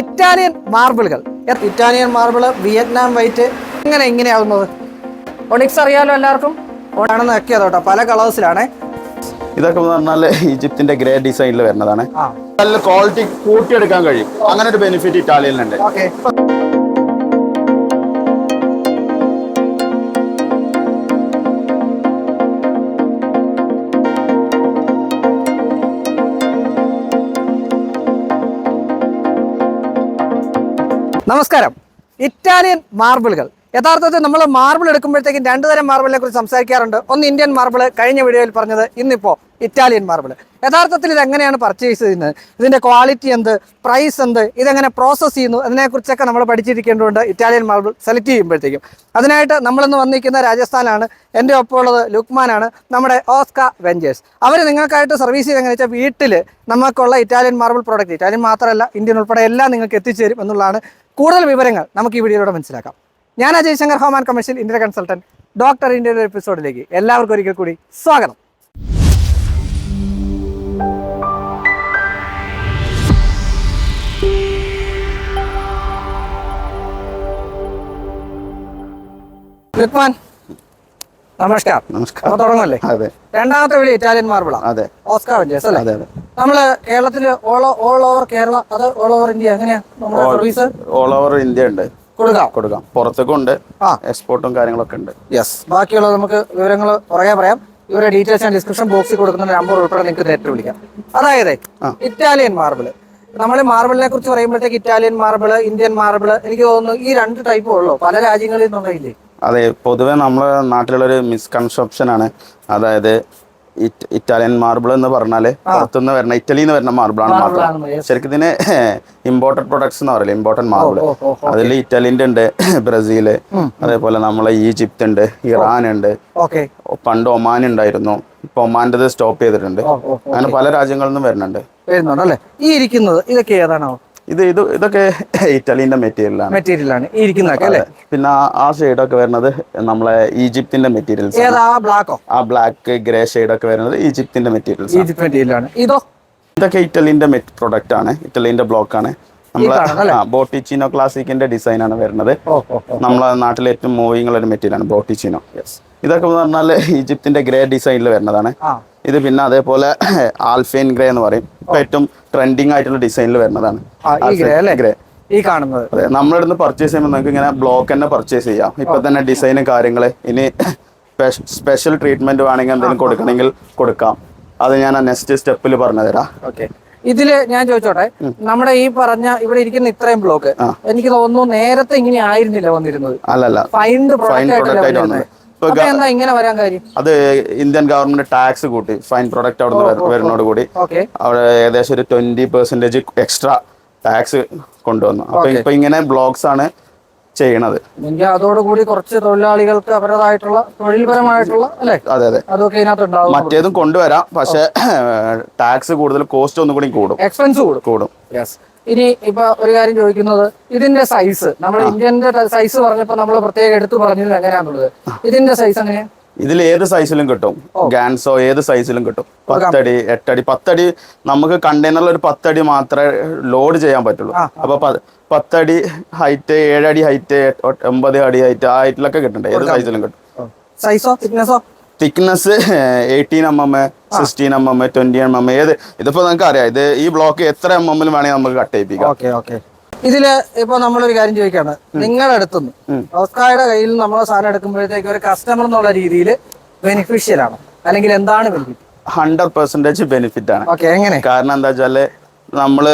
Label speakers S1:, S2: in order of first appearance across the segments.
S1: Italian മാർബിളുകൾ. Italian marble Vietnam white ഇങ്ങനെ ഇങ്ങനെയാവുന്നത്. ഒണിക്സ് അറിയാലോ എല്ലാവർക്കും? ഓണാണെന്ന് വെക്കിയത് കേട്ടോ പല കളേഴ്സിലാണ്.
S2: ഇതൊക്കെ പറഞ്ഞാൽ ഈജിപ്തിന്റെ ഗ്രേ ഡിസൈനിൽ വരുന്നതാണ്. നല്ല ക്വാളിറ്റി കൂട്ടിയെടുക്കാൻ കഴിയും. അങ്ങനെ ഒരു ബെനിഫിറ്റ് ഇറ്റാലിയനിലുണ്ട്.
S1: നമസ്കാരം. ഇറ്റാലിയൻ മാർബിളുകൾ. യഥാർത്ഥത്തിൽ നമ്മൾ മാർബിൾ എടുക്കുമ്പോഴത്തേക്കും രണ്ടു തരം മാർബിളിനെ കുറിച്ച് സംസാരിക്കാറുണ്ട്. ഒന്ന് ഇന്ത്യൻ മാർബിൾ കഴിഞ്ഞ വീഡിയോയിൽ പറഞ്ഞത് ഇന്നിപ്പോൾ ഇറ്റാലിയൻ മാർബിൾ യഥാർത്ഥത്തിൽ ഇത് എങ്ങനെയാണ് പർച്ചേസ് ചെയ്യുന്നത്? ഇതിന്റെ ക്വാളിറ്റി എന്ത്? പ്രൈസ് എന്ത്? ഇതെങ്ങനെ പ്രോസസ്സ് ചെയ്യുന്നു? അതിനെക്കുറിച്ചൊക്കെ നമ്മൾ പഠിച്ചിരിക്കേണ്ടതുണ്ട്. ഇറ്റാലിയൻ മാർബിൾ സെലക്ട് ചെയ്യുമ്പോഴത്തേക്കും. അതിനായിട്ട് നമ്മളിന്ന് വന്നിരിക്കുന്ന രാജസ്ഥാനാണ്. എന്റെ ഒപ്പം ഉള്ളത് ലുക്മാനാണ് നമ്മുടെ ഓസ്ക വെഞ്ചേഴ്സ്. അവർ നിങ്ങൾക്കായിട്ട് സർവീസ് ചെയ്ത് എങ്ങനെ വെച്ചാൽ വീട്ടിൽ നമുക്കുള്ള ഇറ്റാലിയൻ മാർബിൾ പ്രോഡക്റ്റ് ഇറ്റാലിയൻ മാത്രമല്ല ഇന്ത്യൻ ഉൾപ്പെടെ എല്ലാം നിങ്ങൾക്ക് എത്തിച്ചേരും എന്നുള്ളതാണ് കൂടുതൽ വിവരങ്ങൾ നമുക്ക് ഈ വീഡിയോയിലൂടെ മനസ്സിലാക്കാം. ഞാൻ Ajay Shankar home and commercial India consultant doctor ഇന്ത്യയുടെ എപ്പിസോഡിലേക്ക് എല്ലാവർക്കും ഒരിക്കൽ കൂടി സ്വാഗതം. ലുക്മാൻ നമസ്കാർ
S2: നമസ്കാരം.
S1: തുടങ്ങല്ലേ
S2: അതെ.
S1: രണ്ടാമത്തെ വിളി ഇറ്റാലിയൻ മാർബിളാണ്
S2: അതെ.
S1: ഓസ്കാർ വെഞ്ചേഴ്സ് അല്ലേ? നമ്മൾ കേരളത്തിൽ ഓൾ ഓൾ ഓവർ കേരള അത് ഓൾ ഓവർ ഇന്ത്യ എങ്ങനെയാ? സർവീസ്
S2: ഓൾ ഓവർ ഇന്ത്യ ഉണ്ട്.
S1: കൊടുക്കാം.
S2: കൊടുക്കാം. പുറത്തേക്കും ഉണ്ട്. എക്സ്പോർട്ടും കാര്യങ്ങളൊക്കെ ഉണ്ട്.
S1: യെസ് ബാക്കിയുള്ളത് നമുക്ക് വിവരങ്ങൾ പുറകെ പറയാം. ഇവരുടെ ഡീറ്റെയിൽസ് ഞാൻ ഡിസ്ക്രിപ്ഷൻ ബോക്സിൽ കൊടുക്കുന്ന നമ്പർ ഉൾപ്പെടെ നിങ്ങൾക്ക് നേരിട്ട് വിളിക്കാം. അതായത് ഇറ്റാലിയൻ മാർബിൾ നമ്മൾ മാർബിളിനെ കുറിച്ച് പറയുമ്പോഴത്തേക്ക് ഇറ്റാലിയൻ മാർബിൾ ഇന്ത്യൻ മാർബിൾ എനിക്ക് തോന്നുന്നു ഈ രണ്ട് ടൈപ്പും ഉള്ളു. പല രാജ്യങ്ങളിൽ നിന്നുണ്ടെങ്കിലേ.
S2: അതെ പൊതുവെ നമ്മുടെ നാട്ടിലുള്ളൊരു മിസ്കൺസെപ്ഷൻ ആണ്. അതായത് ഇറ്റാലിയൻ മാർബിൾ എന്ന് പറഞ്ഞാൽ പുറത്തുനിന്ന് വരുന്ന ഇറ്റലിയിൽ നിന്ന് വരുന്ന മാർബിളാണ്
S1: yes.
S2: ശരിക്കും ഇതിന് ഇമ്പോർട്ടഡ് പ്രൊഡക്ട്സ് എന്ന് പറയില്ല ഇമ്പോർട്ടന്റ് മാർബിൾ. അതിൽ ഇറ്റലിന്റെ ഉണ്ട് ബ്രസീൽ അതേപോലെ നമ്മളെ ഈജിപ്ത് ഉണ്ട് ഇറാൻ ഉണ്ട്. പണ്ട് ഒമാൻ ഉണ്ടായിരുന്നു ഇപ്പൊ ഒമാന്റെ സ്റ്റോപ്പ് ചെയ്തിട്ടുണ്ട്. അങ്ങനെ പല രാജ്യങ്ങളിൽ നിന്നും വരുന്നുണ്ട്.
S1: വരുന്നുണ്ടല്ലേ ഈ ഇരിക്കുന്നത് ഇതൊക്കെ ഏതാണോ?
S2: ഇത് ഇത് ഇതൊക്കെ ഇറ്റലിന്റെ മെറ്റീരിയലാണ്.
S1: മെറ്റീരിയലാണ്. ഇരിക്കുന്നതൊക്കെ അല്ലേ?
S2: പിന്നെ ആ- ഷെയ്ഡ് ഒക്കെ വരുന്നത് നമ്മളെ ഈജിപ്തിന്റെ മെറ്റീരിയൽസ്
S1: ഏതാ? ബ്ലാക്കോ
S2: ആ ബ്ലാക്ക് ഗ്രേ ഷെയ്ഡ് ഒക്കെ വരുന്നത് ഈജിപ്തിന്റെ മെറ്റീരിയൽസ്
S1: ഈജിപ്ത് മെറ്റീരിയൽ ആണ് ഇതോ?
S2: ഇതൊക്കെ ഇറ്റലിന്റെ പ്രൊഡക്റ്റ് ആണ്. ഇറ്റലിന്റെ ബ്ലോക്ക് ആണ്. നമ്മളെ ബോട്ടിച്ചിനോ ക്ലാസിക്കിന്റെ ഡിസൈൻ ആണ് വരുന്നത്. നമ്മളെ നാട്ടിലെ ഏറ്റവും മൂവിങ് ഉള്ള ഒരു മെറ്റീരിയൽ ആണ് ബോട്ടിച്ചിനോ ഇതൊക്കെ പറഞ്ഞാൽ ഈജിപ്തിന്റെ ഗ്രേ ഡിസൈനിൽ വരുന്നതാണ്. ഇത് പിന്നെ അതേപോലെ ആൽഫൈൻ ഗ്രേ എന്ന് പറയും. ഇപ്പൊ ഏറ്റവും ട്രെൻഡിങ് ആയിട്ടുള്ള ഡിസൈനിൽ വരുന്നതാണ്.
S1: ഗ്രേ ഈ കാണുന്നത്.
S2: അതെ നമ്മുടെ അടുത്ത് പർച്ചേസ് ചെയ്യുമ്പോൾ നിങ്ങൾക്ക് ഇങ്ങനെ ബ്ലോക്ക് തന്നെ പർച്ചേസ് ചെയ്യാം. ഇപ്പൊ തന്നെ ഡിസൈനും കാര്യങ്ങൾ ഇനി സ്പെഷ്യൽ ട്രീറ്റ്മെന്റ് വേണമെങ്കിൽ എന്തെങ്കിലും കൊടുക്കണമെങ്കിൽ കൊടുക്കാം. അത് ഞാൻ നെക്സ്റ്റ് സ്റ്റെപ്പിൽ പറഞ്ഞുതരാം.
S1: ഓക്കെ ഇതിൽ ഞാൻ ചോദിച്ചോട്ടെ നമ്മുടെ ഈ പറഞ്ഞ ഇവിടെ ഇരിക്കുന്ന ഇത്രയും ബ്ലോക്ക് എനിക്ക് തോന്നുന്നു നേരത്തെ ഇങ്ങനെ ആയിരുന്നില്ല വന്നിരുന്നത്.
S2: അല്ലല്ല.
S1: ഫൈൻഡ്
S2: ഫൈൻ
S1: പ്രൊഡക്റ്റ്
S2: അത് ഇന്ത്യൻ ഗവൺമെന്റ് ടാക്സ് കൂട്ടി. ഫൈൻ പ്രൊഡക്റ്റ് അവിടെ നിന്ന് വരുന്നതോട് കൂടി. അവിടെ ഏകദേശം ഒരു ട്വന്റി പെർസെന്റേജ് എക്സ്ട്രാ ടാക്സ് കൊണ്ടുവന്നു. അപ്പൊ ഇപ്പൊ ഇങ്ങനെ ബ്ലോക്സ് ആണ് ചെയ്യണത്.
S1: അതോടുകൂടി കുറച്ച് തൊഴിലാളികൾക്ക് അവരുടേതായിട്ടുള്ള തൊഴിൽപരമായിട്ടുള്ള അല്ലേ?
S2: അതെ അതെ.
S1: അതൊക്കെ
S2: മറ്റേതും കൊണ്ടുവരാം. പക്ഷെ ടാക്സ് കൂടുതൽ കോസ്റ്റ് ഒന്നും കൂടി കൂടും.
S1: എക്സ്പെൻസ് കൂടും.
S2: കൂടും.
S1: യെസ് ഇനി ഇപ്പൊ ഒരു കാര്യം ചോദിക്കുന്നത് ഇതിന്റെ സൈസ് നമ്മൾ ഇന്ത്യന്റെ സൈസ് പറഞ്ഞപ്പോ നമ്മൾ പ്രത്യേകം എടുത്തു പറഞ്ഞത് എങ്ങനെയാണുള്ളത് ഇതിന്റെ സൈസ് എങ്ങനെയാ?
S2: ഇതിൽ ഏത് സൈസിലും കിട്ടും. ഗാൻസോ ഏത് സൈസിലും കിട്ടും. പത്തടി എട്ടടി പത്തടി നമുക്ക് കണ്ടെയ്നറിൽ ഒരു പത്തടി മാത്രമേ ലോഡ് ചെയ്യാൻ പറ്റുള്ളൂ. അപ്പൊ പത്തടി ഹൈറ്റ് ഏഴടി ഹൈറ്റ് ഒമ്പത് അടി ഹൈറ്റ് ആ ഹൈറ്റിലൊക്കെ കിട്ടണ്ടേ? ഏത് സൈസിലും കിട്ടും.
S1: സൈസോ തിക്നെസ്സോ
S2: thickness eighteen M M sixteen M M twenty M M ഏത്? ഇതിപ്പോ നമുക്ക് അറിയാം ഇത് ഈ ബ്ലോക്ക് എത്ര എം എമ്മിൽ വേണമെങ്കിൽ നമുക്ക് കട്ട് ചെയ്യിപ്പിക്കാം.
S1: ഓക്കെ ഓക്കെ ഇതിൽ ഇപ്പൊ നമ്മളൊരു കാര്യം ചോദിക്കാണ്. നിങ്ങളുടെ അടുത്തുനിന്ന് ഓസ്കായുടെ കയ്യിൽ നിന്ന് നമ്മൾ സാധനം എടുക്കുമ്പോഴത്തേക്ക് ഒരു കസ്റ്റമർ എന്നുള്ള രീതിയിൽ ബെനിഫിഷ്യൽ ആണ്? അല്ലെങ്കിൽ എന്താണ് ബെനിഫിറ്റ്
S2: ഹൺഡ്രഡ് പെർസെന്റേജ് ബെനിഫിറ്റ് ആണ്.
S1: ഓക്കെ എങ്ങനെ?
S2: കാരണം എന്താ വെച്ചാൽ നമ്മൾ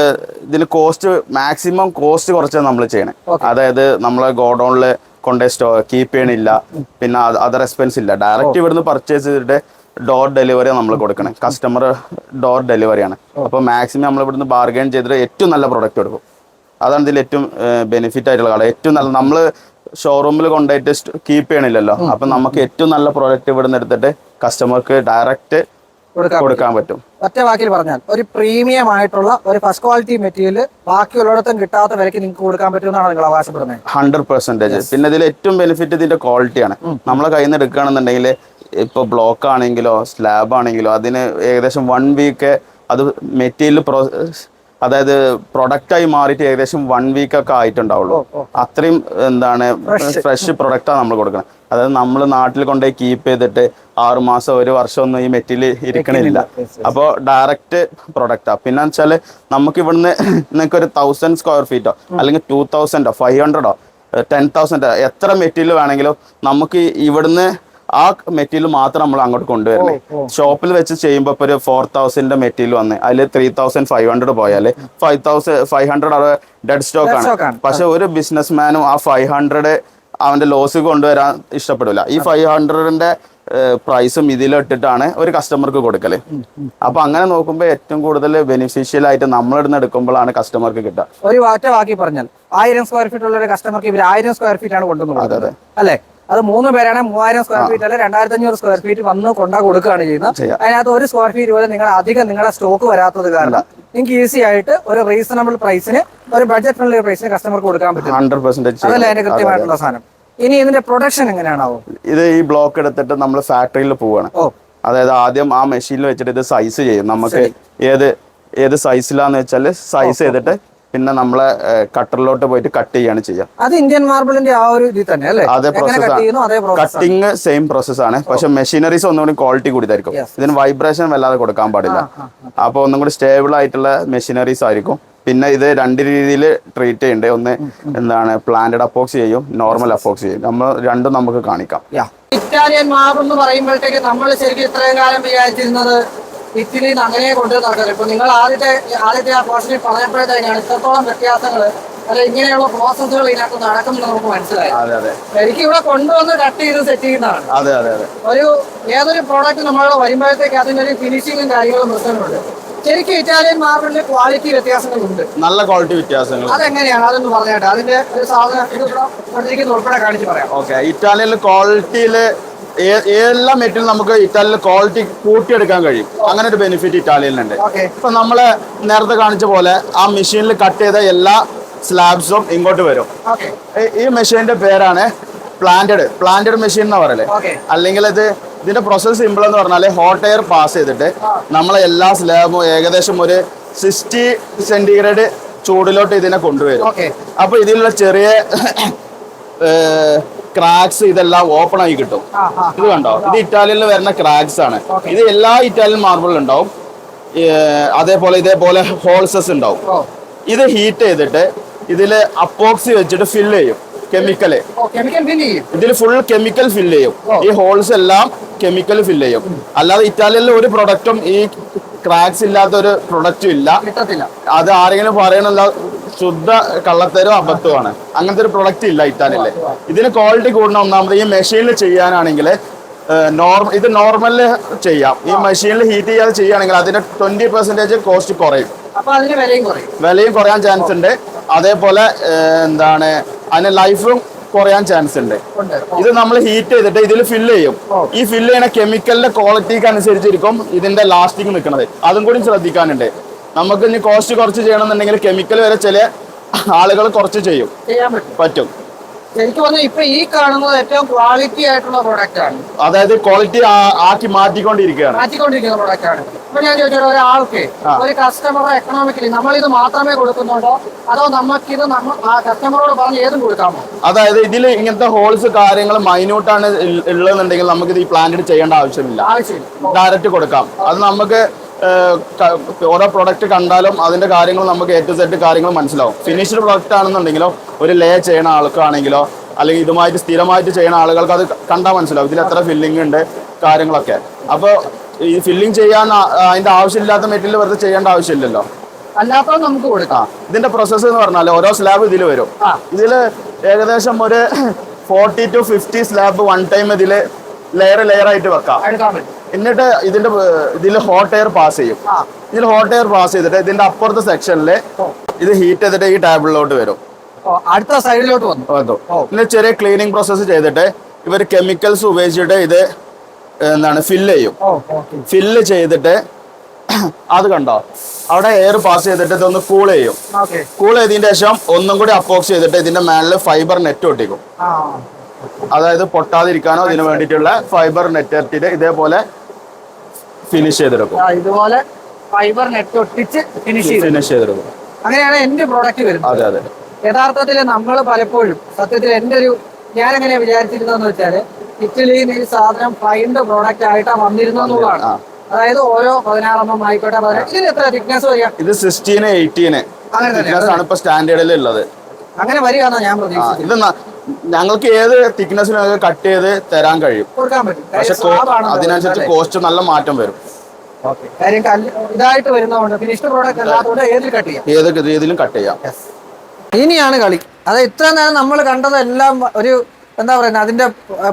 S2: ഇതിന് കോസ്റ്റ് മാക്സിമം കോസ്റ്റ് കുറച്ചാണ് നമ്മൾ ചെയ്യണേ. അതായത് നമ്മളെ ഗോഡൌണിൽ കൊണ്ടേ സ്റ്റോ കീപ്പ് ചെയ്യണില്ല. പിന്നെ അതർ എക്സ്പെൻസ് ഇല്ല. ഡയറക്റ്റ് ഇവിടുന്ന് പർച്ചേസ് ചെയ്തിട്ട് ഡോർ ഡെലിവറി നമ്മൾ കൊടുക്കണേ. കസ്റ്റമർ ഡോർ ഡെലിവറി ആണ്. അപ്പൊ മാക്സിമം നമ്മൾ ഇവിടുന്ന് ബാർഗൈൻ ചെയ്തിട്ട് ഏറ്റവും നല്ല പ്രൊഡക്റ്റ് കൊടുക്കും. അതാണ് ഇതിൽ ഏറ്റവും ബെനിഫിറ്റ് ആയിട്ടുള്ള കാര്യം ഏറ്റവും നല്ല നമ്മൾ ഷോറൂമിൽ കൊണ്ടുപോയിട്ട് കീപ്പ് ചെയ്യണില്ലല്ലോ. അപ്പൊ നമുക്ക് ഏറ്റവും നല്ല പ്രോഡക്റ്റ് ഇവിടുന്ന് എടുത്തിട്ട് കസ്റ്റമർക്ക് ഡയറക്റ്റ് കൊടുക്കാൻ പറ്റും.
S1: ഒറ്റ വാക്കിൽ പറഞ്ഞാൽ ഒരു പ്രീമിയം ആയിട്ടുള്ള ഒരു ഫസ്റ്റ് ക്വാളിറ്റി മെറ്റീരിയൽ ബാക്കിയുള്ളിടത്തും കിട്ടാത്ത വിലയ്ക്ക് നിങ്ങൾക്ക് കൊടുക്കാൻ പറ്റുമെന്നാണ് നിങ്ങൾ അവകാശപ്പെടുന്നത്.
S2: ഹൺഡ്രഡ് പെർസെന്റേജ് പിന്നെ ഇതിൽ ഏറ്റവും ബെനിഫിറ്റ് ഇതിന്റെ ക്വാളിറ്റിയാണ് നമ്മളെ കയ്യിൽ നിന്ന് എടുക്കുകയാണെന്നുണ്ടെങ്കിൽ ഇപ്പൊ ബ്ലോക്ക് ആണെങ്കിലോ സ്ലാബ് ആണെങ്കിലോ അതിന് ഏകദേശം വൺ വീക്ക് അത് മെറ്റീരിയൽ അതായത് പ്രൊഡക്റ്റായി മാറിയിട്ട് ഏകദേശം വൺ വീക്ക് ഒക്കെ ആയിട്ടുണ്ടാവുള്ളൂ. അത്രയും എന്താണ് ഫ്രഷ് പ്രൊഡക്റ്റാണ് നമ്മൾ കൊടുക്കുന്നത് അതായത് നമ്മൾ നാട്ടിൽ കൊണ്ടുപോയി കീപ്പ് ചെയ്തിട്ട് ആറുമാസം ഒരു വർഷമൊന്നും ഈ മെറ്റീരിയൽ ഇരിക്കണില്ല. അപ്പോൾ ഡയറക്റ്റ് പ്രൊഡക്റ്റാ പിന്നെ വെച്ചാൽ നമുക്ക് ഇവിടുന്ന് നിങ്ങൾക്ക് ഒരു തൗസൻഡ് സ്ക്വയർ ഫീറ്റോ അല്ലെങ്കിൽ ടൂ തൗസൻഡോ ഫൈവ് ഹൺഡ്രഡോ ടെൻ തൗസൻഡോ എത്ര മെറ്റീരിയൽ വേണമെങ്കിലും നമുക്ക് ഇവിടുന്ന് ആ മെറ്റീരിയൽ മാത്രം നമ്മൾ അങ്ങോട്ട്
S1: ഓ.
S2: ഷോപ്പിൽ വെച്ച് ചെയ്യുമ്പോൾ ഇപ്പോൾ ഒരു ഫോർ തൗസൻഡിന്റെ മെറ്റീരിയൽ വന്ന്. അതിൽ ത്രീ തൗസൻഡ് ഫൈവ് ഹൺഡ്രഡ് പോയാൽ ഫൈവ് തൗസൻഡ് ഫൈവ് ഹൺഡ്രഡ് അവിടെ ഡെഡ് സ്റ്റോക്ക്
S1: ആണ്.
S2: പക്ഷെ ഒരു ബിസിനസ് മാനും ആ ഫൈവ് ഹൺഡ്രഡ് അവന്റെ ലോസ് കൊണ്ടുവരാൻ ഇഷ്ടപ്പെടില്ല. ഈ ഫൈവ് ഹൺഡ്രഡിന്റെ പ്രൈസും ഇതിലിട്ടിട്ടാണ് ഒരു കസ്റ്റമർക്ക് കൊടുക്കൽ. അപ്പൊ അങ്ങനെ നോക്കുമ്പോൾ ഏറ്റവും കൂടുതൽ ബെനിഫിഷ്യൽ ആയിട്ട് നമ്മളിടുന്ന് എടുക്കുമ്പോഴാണ് കസ്റ്റമർക്ക് കിട്ടുക.
S1: ഒരു വാറ്റ വാക്കി പറഞ്ഞാൽ ആയിരം സ്ക്വയർ ഫീറ്റ് ഉള്ള ഒരു കസ്റ്റമർക്ക് ഇവർ ആയിരം സ്ക്വയർ ഫീറ്റ് ആണ് കൊണ്ടുവന്നത് അല്ലേ? അത് മൂന്ന് പേരാണ് മൂവായിരം സ്ക്വയർ ഫീറ്റ് അല്ലെ? രണ്ടായിരത്തി അഞ്ഞൂറ് സ്ക്വയർ ഫീറ്റ് വന്ന് കൊണ്ടാ കൊടുക്കുകയാണ് ചെയ്യുന്നത്.
S2: ചെയ്യാം.
S1: അതിനകത്ത് ഒരു സ്ക്വയർ ഫീറ്റ് പോലെ നിങ്ങൾ അധികം നിങ്ങളുടെ സ്റ്റോക്ക് വരാത്തത് കാരണം നിങ്ങൾക്ക് ഈസി ആയിട്ട് ഒരു റീസണബിൾ പ്രൈസിന് ഒരു ബഡ്ജറ്റ് ഫ്രണ്ട്ലി പ്രൈസിന് കസ്റ്റമർക്ക് കൊടുക്കാൻ പറ്റും.
S2: ഹൺഡ്രഡ് പെർസെന്റേജ്
S1: അതല്ലേ അതിന്റെ കൃത്യമായിട്ടുള്ള സാധനം? ഇനി ഇതിന്റെ പ്രൊഡക്ഷൻ എങ്ങനെയാണാവോ?
S2: ഇത് ഈ ബ്ലോക്ക് എടുത്തിട്ട് നമ്മൾ ഫാക്ടറിയിൽ പോവാണ്. അതായത് ആദ്യം ആ മെഷീനിൽ വെച്ചിട്ട് ഇത് സൈസ് ചെയ്യും. നമുക്ക് ഏത് ഏത് സൈസിലാന്ന് വെച്ചാൽ സൈസ് ചെയ്തിട്ട് പിന്നെ നമ്മളെ കട്ടറിലോട്ട് പോയിട്ട് കട്ട് ചെയ്യാണ് ചെയ്യുക
S1: അത് ഇന്ത്യൻ മാർബിളിന്റെ ആ ഒരു രീതി തന്നെ അല്ലേ?
S2: അതേ
S1: എങ്ങനെ കട്ട് അതേ പ്രോസസ്
S2: കട്ടിങ് സെയിം പ്രോസസ് ആണ്. പക്ഷെ മെഷീനറീസ് ഒന്നുകൂടി ക്വാളിറ്റി കൂടിയതായിരിക്കും. ഇതിന് വൈബ്രേഷൻ വല്ലാതെ കൊടുക്കാൻ പാടില്ല. അപ്പൊ ഒന്നും കൂടി സ്റ്റേബിൾ ആയിട്ടുള്ള മെഷീനറീസ് ആയിരിക്കും. പിന്നെ ഇത് രണ്ട് രീതിയിൽ ട്രീറ്റ് ചെയ്യണ്ടേ. ഒന്ന് എന്താണ് പ്ലാന്റഡ് അപ്പോക്സ് ചെയ്യും. നോർമൽ അപ്പോക്സ് ചെയ്യും. നമ്മൾ രണ്ടും നമുക്ക് കാണിക്കാം.
S1: ഇറ്റാലിയൻ മാർബിൾ എന്ന് പറയുമ്പോഴത്തേക്ക് നമ്മൾ ശരിക്കും ഇത്രയും കാലം വിചാരിച്ചിരുന്നത് ഇറ്റലിയിൽ നിന്ന് അങ്ങനെ കൊണ്ടു നടക്കുന്നത് ഇപ്പൊ നിങ്ങൾ ആദ്യത്തെ ആദ്യത്തെ ആ പോർഷനിൽ പറഞ്ഞപ്പോഴത്തേക്കാണ് ഇത്രത്തോളം വ്യത്യാസങ്ങൾ അല്ല ഇങ്ങനെയുള്ള പ്രോസസ്സുകൾ ഇതിനകത്ത് നടക്കുമെന്ന് നമുക്ക് മനസ്സിലായി. എനിക്ക് ഇവിടെ കൊണ്ടുവന്ന് കട്ട് ചെയ്ത് സെറ്റ് ചെയ്യുന്നതാണ്. ഒരു ഏതൊരു പ്രോഡക്റ്റ് നമ്മൾ വരുമ്പോഴത്തേക്ക് അതിന്റെ ഒരു ഫിനിഷിങ്ങും കാര്യങ്ങളും നിർത്തുന്നുണ്ട്. ശരിക്കും ഇറ്റാലിയൻ മാർബിളിന്റെ ക്വാളിറ്റി വ്യത്യാസങ്ങളുണ്ട്.
S2: നല്ല ക്വാളിറ്റി വ്യത്യാസങ്ങൾ
S1: അതെങ്ങനെയാണ് അതൊന്ന് പറഞ്ഞേട്ടെ അതിന്റെ ഒരു സാധനം ഇത് ഉൾപ്പെടെ കാണിച്ച് പറയാം.
S2: ഓക്കെ ഇറ്റാലിയൻ ക്വാളിറ്റിയിൽ എല്ലാ മെറ്റീരിയലും നമുക്ക് ഇറ്റാലിയൽ ക്വാളിറ്റി കൂട്ടിയെടുക്കാൻ കഴിയും? അങ്ങനെ ഒരു ബെനിഫിറ്റ്
S1: ഇറ്റാലിയനുണ്ട്
S2: ഇപ്പൊ നമ്മൾ നേരത്തെ കാണിച്ച പോലെ ആ മെഷീനിൽ കട്ട് ചെയ്ത എല്ലാ സ്ലാബ്സും ഇങ്ങോട്ട് വരും. ഈ- മെഷീനിന്റെ മെഷീന്റെ പേരാണ് പ്ലാന്റഡ് പ്ലാന്റഡ് മെഷീൻ എന്ന്
S1: പറയൽ.
S2: അല്ലെങ്കിൽ ഇത് ഇതിന്റെ പ്രോസസ് സിമ്പിൾ എന്ന് പറഞ്ഞാൽ ഹോട്ട് എയർ പാസ് ചെയ്തിട്ട് നമ്മളെ എല്ലാ സ്ലാബും ഏകദേശം ഒരു സിക്സ്റ്റി സെന്റിഗ്രേഡ് ചൂടിലോട്ട് ഇതിനെ കൊണ്ടുവരും. അപ്പൊ ഇതിലുള്ള ചെറിയ ക്രാക്സ് ഇതെല്ലാം ഓപ്പൺ ആയി കിട്ടും. ഇത് കണ്ടോ? ഇത് ഇറ്റാലിയനിൽ വരുന്ന ക്രാക്സ് ആണ്. ഇത് എല്ലാ ഇറ്റാലിയൻ മാർബിളിലും ഉണ്ടാവും. അതേപോലെ ഇതേപോലെ ഹോൾസസ് ഉണ്ടാവും. ഇത് ഹീറ്റ് ചെയ്തിട്ട് ഇതിൽ അപ്പോക്സി വെച്ചിട്ട് ഫിൽ ചെയ്യും
S1: കെമിക്കൽ
S2: ഇതിൽ ഫുൾ കെമിക്കൽ ഫിൽ ചെയ്യും. ഈ ഹോൾസ് എല്ലാം കെമിക്കൽ ഫിൽ ചെയ്യും. അല്ലാതെ ഇറ്റാലിയനിൽ ഒരു പ്രൊഡക്റ്റും ഈ ക്രാക്സ് ഇല്ലാത്ത ഒരു പ്രൊഡക്റ്റും ഇല്ല. അത് ആരെങ്കിലും പറയണല്ല ശുദ്ധ കള്ളത്തരോ അബദ്ധമാണ് അങ്ങനത്തെ ഒരു പ്രൊഡക്റ്റ് ഇല്ല ഇറ്റാനില്ല ഇതിന് ക്വാളിറ്റി കൂടണം ഒന്നാമത് ഈ മെഷീനിൽ ചെയ്യാനാണെങ്കിൽ നോർമൽ ഇത് നോർമലിൽ ചെയ്യാം. ഈ മെഷീനിൽ ഹീറ്റ് ചെയ്യാതെ ചെയ്യുകയാണെങ്കിൽ അതിന്റെ ട്വന്റി പെർസെന്റേജ് കോസ്റ്റ് കുറയും.
S1: വിലയും കുറയും.
S2: വിലയും കുറയാൻ ചാൻസ് ഉണ്ട്. അതേപോലെ എന്താണ് അതിന് ലൈഫും കുറയാൻ ചാൻസ് ഉണ്ട്.
S1: ഉണ്ട്.
S2: ഇത് നമ്മൾ ഹീറ്റ് ചെയ്തിട്ട് ഇതിൽ ഫില്ല് ചെയ്യും. ഈ ഫില്ല് ചെയ്യുന്ന കെമിക്കലിന്റെ ക്വാളിറ്റിക്ക് അനുസരിച്ചിരിക്കും ഇതിന്റെ ലാസ്റ്റിംഗ് നിൽക്കുന്നത്. അതും കൂടി ശ്രദ്ധിക്കാനുണ്ട്. നമുക്ക് ഇനി കോസ്റ്റ് കുറച്ച് ചെയ്യണമെന്നുണ്ടെങ്കിൽ കെമിക്കൽ വരെ ചില ആളുകൾ കുറച്ച് ചെയ്യും.
S1: പറ്റും. എനിക്ക് തോന്നുന്നു ഇപ്പൊ ഈ കാണുന്നത് ഏറ്റവും ക്വാളിറ്റി ആയിട്ടുള്ള പ്രോഡക്റ്റ് ആണ്.
S2: അതായത് ക്വാളിറ്റി ആക്കി മാറ്റിക്കൊണ്ടിരിക്കുകയാണ്.
S1: മാറ്റിക്കൊണ്ടിരിക്കുന്ന പ്രോഡക്റ്റ് ആണ്. ഇപ്പൊ ഞാൻ ചോദിച്ചത് ഒരാൾക്ക്. ഒരു കസ്റ്റമർ എക്കണോമിക്കലി നമ്മൾ ഇത് മാത്രമേ കൊടുക്കുന്നുണ്ടോ? അതോ നമുക്കിത് നമ്മ ആ കസ്റ്റമറോട് പറഞ്ഞ് ഏതും കൊടുക്കാമോ?
S2: അതായത് ഇതിൽ ഇങ്ങനത്തെ ഹോൾസ് കാര്യങ്ങൾ മൈന്യൂട്ടാണ് ഉള്ളതെന്നുണ്ടെങ്കിൽ നമുക്ക് ഇത് ഈ പ്ലാന്റ് ചെയ്യേണ്ട ആവശ്യമില്ല.
S1: ആവശ്യമില്ല.
S2: ഡയറക്റ്റ് കൊടുക്കാം. അത് നമുക്ക് ഓരോ പ്രൊഡക്റ്റ് കണ്ടാലും അതിന്റെ കാര്യങ്ങൾ നമുക്ക് എ ടു സെറ്റ് കാര്യങ്ങൾ മനസ്സിലാവും. ഫിനിഷ്ഡ് പ്രൊഡക്റ്റ് ആണെന്നുണ്ടെങ്കിലോ ഒരു ലേ ചെയ്യണ ആൾക്കാണെങ്കിലോ അല്ലെങ്കിൽ ഇതുമായിട്ട് സ്ഥിരമായിട്ട് ചെയ്യുന്ന ആളുകൾക്ക് അത് കണ്ടാൽ മനസ്സിലാവും. ഇതിൽ എത്ര ഫില്ലിംഗ് ഉണ്ട് കാര്യങ്ങളൊക്കെ. അപ്പോൾ ഈ ഫില്ലിംഗ് ചെയ്യാൻ അതിന്റെ ആവശ്യമില്ലാത്ത മെറ്റീരിയൽ വെറുതെ ചെയ്യേണ്ട ആവശ്യമില്ലല്ലോ.
S1: അല്ലാത്തത് നമുക്ക് കൊടുക്കാം.
S2: ഇതിന്റെ പ്രോസസ്സ് എന്ന് പറഞ്ഞാൽ ഓരോ സ്ലാബ് ഇതിൽ വരും.
S1: ഇതിൽ
S2: ഇതിൽ ഏകദേശം ഒരു forty to fifty slab one time ഇതിൽ ലെയർ ലെയർ ആയിട്ട് വെക്കാം. എന്നിട്ട് ഇതിന്റെ ഇതിൽ ഹോട്ട് എയർ പാസ് ചെയ്യും. ഇതിൽ ഹോട്ട് എയർ പാസ് ചെയ്തിട്ട് ഇതിന്റെ അപ്പുറത്തെ സെക്ഷനിൽ ഇത് ഹീറ്റ് ചെയ്തിട്ട് ഈ ടേബിളിലോട്ട് വരും.
S1: അടുത്ത സൈഡിലോട്ട് വന്നു.
S2: പിന്നെ ചെറിയ ക്ലീനിങ് പ്രോസസ്സ് ചെയ്തിട്ട് ഇവർ കെമിക്കൽസ് ഉപയോഗിച്ചിട്ട് ഇത് എന്താണ് ഫില്ല് ചെയ്യും. ഫില്ല് ചെയ്തിട്ട് അത് കണ്ടോ? അവിടെ എയർ പാസ് ചെയ്തിട്ട് ഇതൊന്ന് കൂൾ ചെയ്യും. കൂൾ ചെയ്തതിന് ശേഷം ഒന്നും കൂടി അപ്പോക്സ് ചെയ്തിട്ട് ഇതിന്റെ മേളിൽ ഫൈബർ നെറ്റ് ഒട്ടിക്കും. അതായത് പൊട്ടാതിരിക്കാനോ ഇതിന് വേണ്ടിയിട്ടുള്ള ഫൈബർ നെറ്റ് ഇതേപോലെ ഫിനിഷ് ചെയ്തെടുക്കും.
S1: ഇതുപോലെ ഫൈബർ നെറ്റ് ഒട്ടിച്ച് ഫിനിഷ് ചെയ്തു
S2: ഫിനിഷ് ചെയ്തെടുക്കും.
S1: അങ്ങനെയാണ് എന്റെ പ്രോഡക്റ്റ് വരുന്നത്.
S2: അതെ അതെ.
S1: യഥാർത്ഥത്തിൽ നമ്മൾ പലപ്പോഴും സത്യത്തിൽ എന്റെ ഒരു ഞാൻ എങ്ങനെയാ വിചാരിച്ചിരുന്നതെന്ന് വെച്ചാൽ ഇറ്റലിയിൽ ഈ സാധനം ഫൈൻഡ് പ്രോഡക്റ്റ് ആയിട്ടാണ് വന്നിരുന്നതാണ്. അതായത് ഓരോ പതിനാറെണ്ണം ആയിക്കോട്ടെ പതിനെട്ടിന് എത്ര തിക്നെസ് വരിക?
S2: ഇത് സിക്സ്റ്റീന് എയ്റ്റീന്
S1: അങ്ങനെ
S2: തന്നെയാണ് ഇപ്പൊ സ്റ്റാൻഡേർഡിൽ ഉള്ളത്.
S1: അങ്ങനെ വരികയാണോ ഞാൻ പ്രതീക്ഷിച്ചത്.
S2: ഞങ്ങൾക്ക് ഏത് തിക്നെസ്സിനും കട്ട് ചെയ്ത് തരാൻ കഴിയും. പക്ഷെ അതിനനുസരിച്ച് കോസ്റ്റ് നല്ല മാറ്റം വരും.
S1: ഇതായിട്ട് വരുന്നതുകൊണ്ട്
S2: ഏത് രീതിയിലും കട്ട് ചെയ്യാം.
S1: ഇനിയാണ് കളി. അത് ഇത്ര നേരം നമ്മൾ കണ്ടതെല്ലാം ഒരു എന്താ പറയുന്നത് അതിന്റെ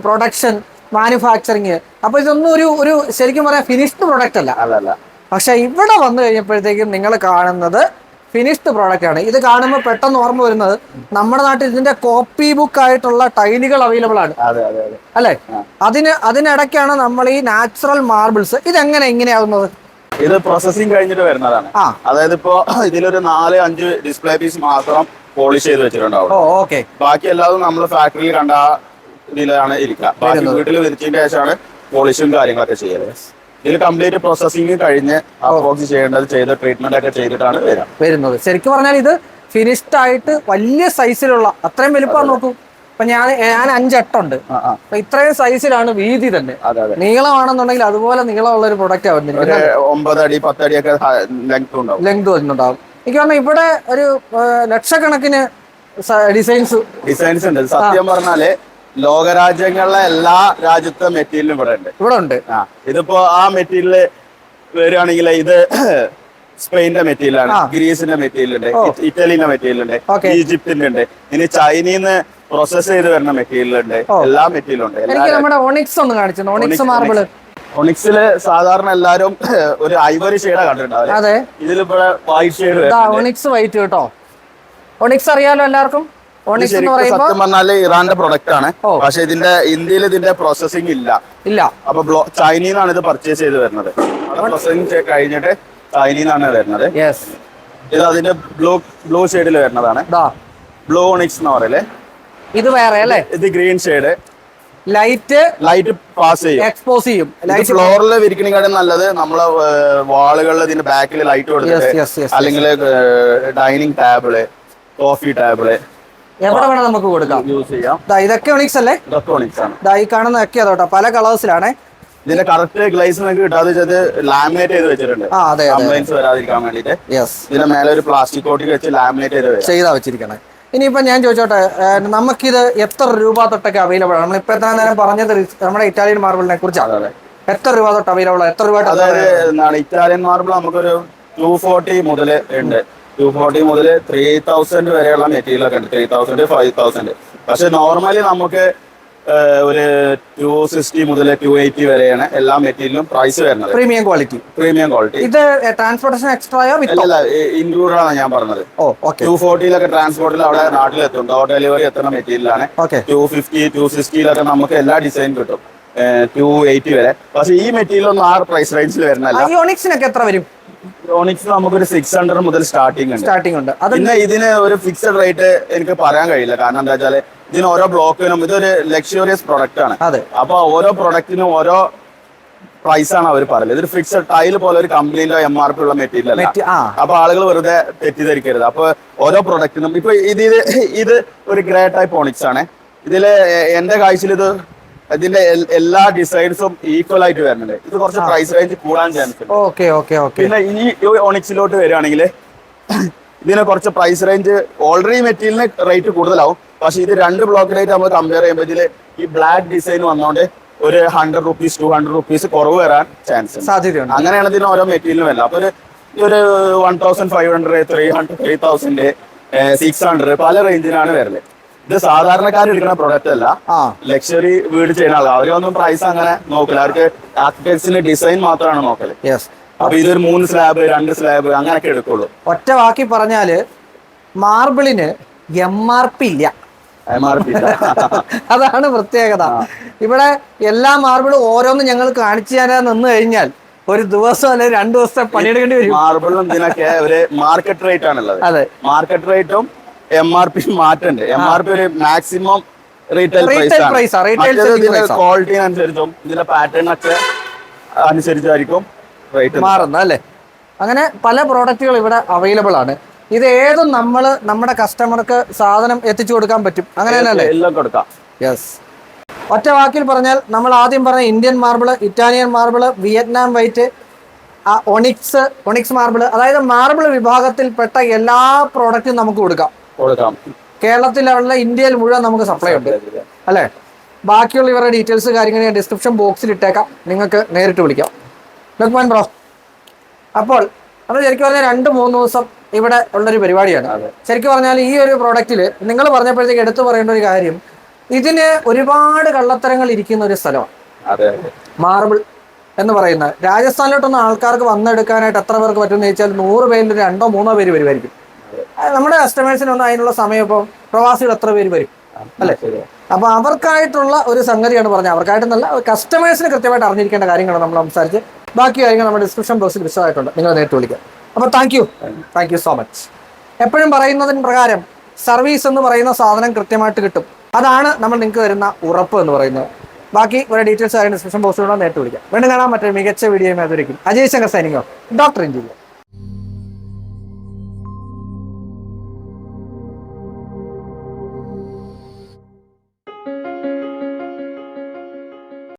S1: പ്രൊഡക്ഷൻ മാനുഫാക്ചറിങ് അപ്പൊ ഇതൊന്നും ഒരു ഒരു ശരിക്കും പറയാം ഫിനിഷ്ഡ് പ്രൊഡക്റ്റ് അല്ല
S2: അല്ല.
S1: പക്ഷെ ഇവിടെ വന്നു കഴിഞ്ഞപ്പോഴത്തേക്കും നിങ്ങൾ കാണുന്നത് ഫിനിഷ്ഡ് പ്രോഡക്റ്റ് ആണ്. ഇത് കാണുമ്പോൾ പെട്ടെന്ന് ഓർമ്മ വരുന്നത് നമ്മുടെ നാട്ടിൽ ഇതിന്റെ കോപ്പി ബുക്ക് ആയിട്ടുള്ള ടൈലുകൾ അവൈലബിൾ ആണ്. അല്ലെ? അതിന് അതിനിടയ്ക്കാണ് നമ്മൾ ഈ നാച്ചുറൽ മാർബിൾസ് ഇത് ഇതെങ്ങനെ ഇങ്ങനെയാവുന്നത്
S2: ഇത് പ്രോസസ്സിംഗ് കഴിഞ്ഞിട്ട് വരുന്നതാണ്. അതായത് ഇപ്പോ ഇതിലൊരു നാല് അഞ്ച് ഡിസ്പ്ലേ പീസ് മാത്രം പോളിഷ് ചെയ്ത് വെച്ചിട്ടുണ്ടാവും.
S1: ഓക്കെ.
S2: ബാക്കി എല്ലാതും നമ്മൾ ഫാക്ടറിയിൽ കണ്ട ഇതിലാണ് ഇരിക്കുക. വീട്ടിൽ വിരിച്ചതിന് ശേഷമാണ് പോളിഷും കാര്യങ്ങളൊക്കെ ചെയ്യൽ. ഇതിൽ കംപ്ലീറ്റ് പ്രോസസ്സിംഗ് കഴിഞ്ഞ് അപ്രോക്സ് ചെയ്യേണ്ടത് ചെയ്ത് ട്രീറ്റ്മെന്റ് ഒക്കെ ചെയ്തിട്ടാണ്
S1: വരുന്നത്. ശരിക്കും പറഞ്ഞാൽ ഇത് ഫിനിഷ്ഡ് ആയിട്ട് വലിയ സൈസിലുള്ള അത്രയും വലുപ്പം നോക്കൂ. ഇപ്പൊ ഞാൻ ഞാൻ അഞ്ചെട്ടുണ്ട്. അപ്പൊ ഇത്രയും സൈസിലാണ് വീതി തന്നെ. നീളമാണെന്നുണ്ടെങ്കിൽ അതുപോലെ നീളമുള്ള ഒരു പ്രൊഡക്റ്റ് ആവുന്നില്ല
S2: ഒമ്പത് അടി പത്തടി ഒക്കെ ലെങ്ത് ഉണ്ടാവും.
S1: ലെങ്ത് വരുന്നുണ്ടാവും എനിക്ക് പറഞ്ഞാൽ ഇവിടെ ഒരു ലക്ഷക്കണക്കിന് ഡിസൈൻസ്
S2: ഡിസൈൻസ് ഉണ്ട്. സത്യം പറഞ്ഞാൽ ലോകരാജ്യങ്ങളിലെ എല്ലാ രാജ്യത്തെ മെറ്റീരിയലും ഇവിടെ ഉണ്ട്.
S1: ഇവിടെ ഉണ്ട്.
S2: ആ ഇതിപ്പോ ആ മെറ്റീരിയൽ വരികയാണെങ്കിൽ ഇത് സ്പെയിന്റെ മെറ്റീരിയൽ ആണ്. ഗ്രീസിന്റെ മെറ്റീരിയൽ ഉണ്ട് ഇറ്റലിന്റെ മെറ്റീരിയൽ ഉണ്ട് ഈജിപ്തിന്റെ ഉണ്ട് ഇനി ചൈനീന്ന് പ്രോസസ് ചെയ്ത് വരുന്ന മെറ്റീരിയൽ ഉണ്ട് എല്ലാ മെറ്റീരിയലും ഉണ്ട്
S1: നമ്മുടെ ഒണിക്സ് ഒന്ന് കാണിച്ചു? ഒണിക്സ് മാർബിൾ
S2: ഒണിക്സിൽ സാധാരണ എല്ലാരും ഒരു ഐവറി ഷെയ്ഡാ
S1: കണ്ടിട്ടുണ്ടാവും
S2: ഇതിലിപ്പോ വൈറ്റ് ഷെയ്ഡ്
S1: ഒണിക്സ് വൈറ്റ് കേട്ടോ. ഒണിക്സ് അറിയാലോ എല്ലാവർക്കും?
S2: സത്യം പറഞ്ഞാൽ ഇറാന്റെ പ്രൊഡക്റ്റ് ആണ്. പക്ഷെ ഇതിന്റെ ഇന്ത്യയിൽ ഇതിന്റെ പ്രോസസ്സിംഗ് ഇല്ല.
S1: ഇല്ല.
S2: അപ്പൊ ബ്ലോ ചൈനീന്നാണ് ഇത് പർച്ചേസ് ചെയ്ത് വരുന്നത്. പ്രോസസ്സിംഗ് കഴിഞ്ഞിട്ട് ചൈനീന്നാണ് വരുന്നത്. ഇത് അതിന്റെ ബ്ലൂ ബ്ലൂ ഷെയ്ഡിൽ വരുന്നതാണ്. ബ്ലൂ ഓണിക്സ് എന്ന് പറയലേ.
S1: ഇത് വേറെ അല്ലേ?
S2: ഇത് green shade
S1: light
S2: light pass ചെയ്യും.
S1: എക്സ്പോസ് ചെയ്യും. ലൈറ്റ്
S2: ഫ്ലോറിൽ വിരിക്കണേക്കാളും നല്ലത് നമ്മളെ വാളുകളിൽ ഇതിന്റെ ബാക്കിൽ ലൈറ്റ് കൊടുത്തിട്ട് അല്ലെങ്കിൽ ഡൈനിങ് ടേബിൾ കോഫി ടേബിൾ
S1: എവിടെ വേണം നമുക്ക് കൊടുക്കാം.
S2: യൂസ് ചെയ്യാം.
S1: ഇതൊക്കെ ഒണിക്സ് അല്ലേ?
S2: ഓണിക്സ് ആണ്.
S1: ഈ കാണുന്നതൊക്കെ അതോട്ടോ. പല കളേഴ്സിലാണേ
S2: ഇതിന്റെ കറക്റ്റ് ഗ്ലൈസ് നമുക്ക് കിട്ടാതെ വെച്ചത് ലാമിനേറ്റ് ചെയ്ത് വെച്ചിട്ടുണ്ട്. കംപ്ലൈൻസ് വരാതിരിക്കാൻ വേണ്ടിട്ട് ഇതിന്റെ മേലെ ഒരു പ്ലാസ്റ്റിക് കോട്ടിൽ വെച്ച് ലാമിനേറ്റ് ചെയ്ത്
S1: ചെയ്താ വെച്ചിരിക്കണേ. ഇനിയിപ്പോ ഞാൻ ചോദിച്ചോട്ടെ നമുക്കിത് എത്ര രൂപ തൊട്ടൊക്കെ അവൈലബിൾ ആണ്? നമ്മളിപ്പോ എത്ര നേരം പറഞ്ഞത് നമ്മുടെ ഇറ്റാലിയൻ മാർബിളിനെ കുറിച്ചാണ്. എത്ര രൂപ തൊട്ട് അവൈലബിൾ എത്ര രൂപ
S2: അതായത് ഇറ്റാലിയൻ മാർബിൾ നമുക്കൊരു ടു ഫോർട്ടി മുതൽ ഉണ്ട്. ടു ഫോർട്ടി മുതൽ ത്രീ തൗസൻഡ് വരെയുള്ള മെറ്റീരിയൽ ഒക്കെ ഉണ്ട്. ത്രീ തൗസൻഡ് ഫൈവ് തൗസൻഡ് പക്ഷെ നോർമലി നമുക്ക് ഒരു ടു സിക്സ്റ്റി മുതൽ ടു എയ്റ്റി വരെയാണ് എല്ലാ മെറ്റീരിയലും പ്രൈസ് വരുന്നത്.
S1: പ്രീമിയം ക്വാളിറ്റി
S2: പ്രീമിയം ക്വാളിറ്റി
S1: ഇത് ട്രാൻസ്പോർട്ടേഷൻ എക്സ്ട്രായോ
S2: ഇൻക്ലൂഡ് ആണ് ഞാൻ പറഞ്ഞത്. ടു ഫോർട്ടിയിലൊക്കെ ട്രാൻസ്പോർട്ടിൽ അവിടെ നാട്ടിലെത്തും. ഡോർ ഡെലിവറി എത്തുന്ന മെറ്റീരിയലാണ് ടു ഫിഫ്റ്റി ടു സിക്സ്റ്റിയിലൊക്കെ നമുക്ക് എല്ലാ ഡിസൈൻ കിട്ടും. ടു എയ്റ്റി വരെ. പക്ഷെ ഈ മെറ്റീരിയൽ ഒന്നും ആ പ്രൈസ് റേഞ്ചിൽ വരുന്നില്ല
S1: ഈ ഒണിക്സിനൊക്കെ എത്ര വരും?
S2: ഓണിക്സ് നമുക്കൊരു സിക്സ് ഹൺഡ്രഡ് മുതൽ സ്റ്റാർട്ടിംഗ് ഉണ്ട്.
S1: സ്റ്റാർട്ടിംഗ് ഉണ്ട്.
S2: പിന്നെ ഇതിന് ഒരു ഫിക്സഡ് റേറ്റ് എനിക്ക് പറയാൻ കഴിയില്ല. കാരണം എന്താ വെച്ചാൽ ഇതിന് ഓരോ ബ്ലോക്കിനും ഇതൊരു ലക്ഷറിയസ് പ്രൊഡക്റ്റ് ആണ്.
S1: അതെ.
S2: അപ്പൊ ഓരോ പ്രൊഡക്റ്റിനും ഓരോ പ്രൈസ് ആണ് അവർ പറയുന്നത്. ഇതൊരു ഫിക്സഡ് ടൈൽ പോലെ ഒരു കമ്പനിയിലോ എം ആർ പി ഉള്ള മെറ്റീരിയൽ അല്ല. അപ്പൊ ആളുകൾ വെറുതെ തെറ്റിദ്ധരിക്കരുത്. അപ്പൊ ഓരോ പ്രൊഡക്റ്റിനും ഇപ്പൊ ഇത് ഇത് ഒരു ഗ്രേ ടൈപ്പ് ഓണിക്സ് ആണ്. ഇതിൽ എന്റെ കാഴ്ചയിൽ ഇത് ഇതിന്റെ എല്ലാ ഡിസൈൻസും ഈക്വൽ ആയിട്ട് വരുന്നുണ്ട്. ഇത് കുറച്ച് പ്രൈസ് റേഞ്ച് കൂടാൻ ചാൻസ്
S1: ഓക്കെ ഓക്കെ ഓക്കെ
S2: പിന്നെ ഇനി ഈ ഓണിക്സിലോട്ട് വരികയാണെങ്കിൽ ഇതിന് കുറച്ച് പ്രൈസ് റേഞ്ച് ഓൾറെഡി മെറ്റീരിയലിന് റേറ്റ് കൂടുതലാവും. പക്ഷെ ഇത് രണ്ട് ബ്ലോക്കിലായിട്ട് നമ്മൾ കമ്പയർ ചെയ്യുമ്പോൾ ഇതിൽ ഈ ബ്ലാക്ക് ഡിസൈൻ വന്നോണ്ട് ഒരു hundred rupees two hundred rupees കുറവ് വരാൻ ചാൻസ്
S1: സാധ്യതയുണ്ട്.
S2: അങ്ങനെയാണ് ഇതിന് ഓരോ മെറ്റീരിയലും വരില്ല അപ്പൊ ഒരു one thousand five hundred three hundred three thousand six hundred പല റേഞ്ചിലാണ് വരൽ ഇത് സാധാരണക്കാർ എടുക്കുന്ന പ്രൊഡക്റ്റ് അല്ല. ലക്ഷറി വീട് ചെയ്യുന്ന ആളുകൾ അവരൊന്നും പ്രൈസ് അങ്ങനെ നോക്കില്ല അവർക്ക് ആർക്കിടെക്ട്സിന്റെ ഡിസൈൻ മാത്രമാണ്
S1: നോക്കൽ.
S2: അപ്പൊ ഇതൊരു മൂന്ന് സ്ലാബ് രണ്ട് സ്ലാബ് അങ്ങനെയൊക്കെ എടുക്കുള്ളൂ.
S1: ഒറ്റ വാക്കി പറഞ്ഞാൽ മാർബിളിന് എം ആർ പി ഇല്ല. അതാണ് പ്രത്യേകത. ഇവിടെ എല്ലാ മാർബിളും ഓരോന്നും ഞങ്ങൾ കാണിച്ചു തരാൻ നിന്ന് കഴിഞ്ഞാൽ ഒരു ദിവസം അല്ലെങ്കിൽ രണ്ടു ദിവസത്തെ പണിയെടുക്കേണ്ടി വരും.
S2: മാർബിളും ഇതിനൊക്കെ ഒരു മാർക്കറ്റ് റേറ്റ് ആണുള്ളത്.
S1: അതെ.
S2: മാർക്കറ്റ് റേറ്റും എം ആർ പി മാറ്റണ്ട്. എം ആർ പി ഒരു മാക്സിമം റീറ്റെയിൽ
S1: price ആ.
S2: ക്വാളിറ്റിനനുസരിച്ചും ഇതിന്റെ പാറ്റേൺ ഒക്കെ അനുസരിച്ചായിരിക്കും റേറ്റ്
S1: മാറുന്നത് അല്ലേ? അങ്ങനെ പല പ്രോഡക്റ്റുകൾ ഇവിടെ അവൈലബിൾ ആണ്. ഇത് ഏതും നമ്മൾ നമ്മുടെ കസ്റ്റമർക്ക് സാധനം എത്തിച്ചു കൊടുക്കാൻ പറ്റും. അങ്ങനെ തന്നെയല്ലേ
S2: എല്ലാം കൊടുക്കാം.
S1: യെസ് ഒറ്റ വാക്കിൽ പറഞ്ഞാൽ നമ്മൾ ആദ്യം പറഞ്ഞ Indian marble Italian marble Vietnam white onyx onyx marble അതായത് മാർബിൾ വിഭാഗത്തിൽപ്പെട്ട എല്ലാ പ്രോഡക്റ്റും നമുക്ക് കൊടുക്കാം.
S2: കൊടുക്കാം.
S1: കേരളത്തിലുള്ള ഇന്ത്യയിൽ മുഴുവൻ നമുക്ക് സപ്ലൈ ഉണ്ട്. അല്ലേ? ബാക്കിയുള്ള ഇവരുടെ ഡീറ്റെയിൽസ് കാര്യങ്ങൾ ഞാൻ ഡിസ്ക്രിപ്ഷൻ ബോക്സിൽ ഇട്ടേക്കാം. നിങ്ങൾക്ക് നേരിട്ട് വിളിക്കാം. ലക്മാൻ ബ്രോ അപ്പോൾ അത് ശരിക്കും പറഞ്ഞാൽ രണ്ട് മൂന്ന് ദിവസം ഇവിടെ ഉള്ളൊരു പരിപാടിയാണ്. ശരിക്കും പറഞ്ഞാൽ ഈ ഒരു പ്രോഡക്റ്റിൽ നിങ്ങൾ പറഞ്ഞപ്പോഴത്തേക്ക് എടുത്തു പറയേണ്ട ഒരു കാര്യം ഇതിന് ഒരുപാട് കള്ളത്തരങ്ങൾ ഇരിക്കുന്ന ഒരു സ്ഥലമാണ്. മാർബിൾ എന്ന് പറയുന്ന രാജസ്ഥാനിലോട്ടൊന്നും ആൾക്കാർക്ക് വന്നെടുക്കാനായിട്ട് എത്ര പേർക്ക് പറ്റുമെന്ന് ചോദിച്ചാൽ നൂറ് പേരിൽ രണ്ടോ മൂന്നോ പേര് വരുമായിരിക്കും. നമ്മുടെ കസ്റ്റമേഴ്സിനൊന്നും അതിനുള്ള സമയം ഇപ്പം പ്രവാസികൾ എത്ര പേര് വരും? അല്ലേ? അപ്പൊ അവർക്കായിട്ടുള്ള ഒരു സംഗതിയാണ് പറഞ്ഞത്. അവർക്കായിട്ടെന്നല്ല കസ്റ്റമേഴ്സിന് കൃത്യമായിട്ട് അറിഞ്ഞിരിക്കേണ്ട കാര്യങ്ങളാണ് നമ്മൾ സംസാരിച്ച് ബാക്കി കാര്യങ്ങൾ നമ്മുടെ ഡിസ്ക്രിപ്ഷൻ ബോക്സിൽ വിശദമായിട്ടുണ്ട്. നിങ്ങൾ നേരിട്ട് വിളിക്കാം. അപ്പൊ thank you thank you so much എപ്പോഴും പറയുന്നതിന് പ്രകാരം സർവീസ് എന്ന് പറയുന്ന സാധനം കൃത്യമായിട്ട് കിട്ടും. അതാണ് നമ്മൾ നിങ്ങൾക്ക് തരുന്ന ഉറപ്പ് എന്ന് പറയുന്നത്. ബാക്കി ഒരു ഡീറ്റെയിൽസ് കാര്യം ഡിസ്ക്രിപ്ഷൻ ബോക്സിലൂടെ നേരിട്ട് വിളിക്കാം. വീണ്ടും കാണാൻ മറ്റൊരു മികച്ച വീഡിയോ അതൊരിക്കും അജയ് ശങ്കർ സൈനിങ്ങോ ഡോക്ടർ എഞ്ചിനീയർ